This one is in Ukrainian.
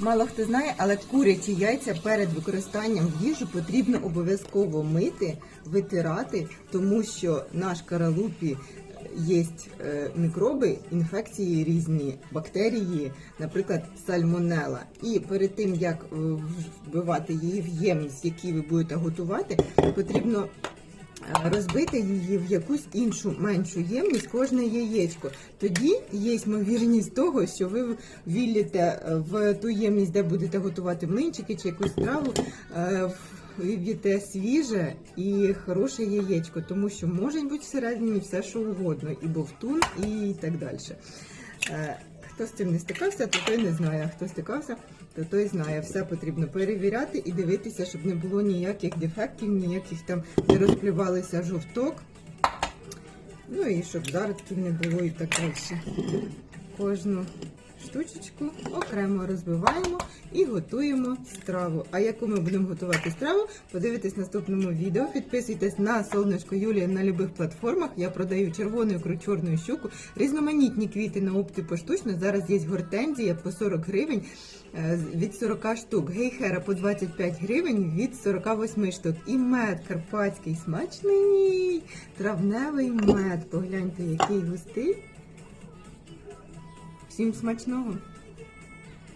Мало хто знає, але курячі яйця перед використанням в їжу потрібно обов'язково мити, витирати, тому що на шкаралупі є е, мікроби, інфекції різні, бактерії, наприклад, сальмонела. І перед тим як е, вбивати її в ємність, які ви будете готувати, потрібно розбити її в якусь іншу меншу ємність кожне яєчко. Тоді є ймовірність того, що ви вілліте е, в ту ємність, де будете готувати млинчики чи якусь страву. е, Виб'єте свіже і хороше яєчко, тому що може бути всередині все, що угодно, і бовтун, і так далі. Хто з цим не стикався, то той не знає. Хто стикався, то той знає. Все потрібно перевіряти і дивитися, щоб не було ніяких дефектів, ніяких там не розплювалися жовток. Ну і щоб зародків не було і так далі. Кожну штучечку окремо розбиваємо і готуємо страву. А яку ми будемо готувати страву, подивитесь в наступному відео. Підписуйтесь на сонечко Юлія на любих платформах. Я продаю червону ікру, чорну щуку, різноманітні квіти на опті поштучно. Зараз є гортензія по 40 гривень е, від 40 штук. Гейхера по 25 гривень від 48 штук. І мед карпатський смачний, травневий мед. Погляньте, який густий. Всім смачного!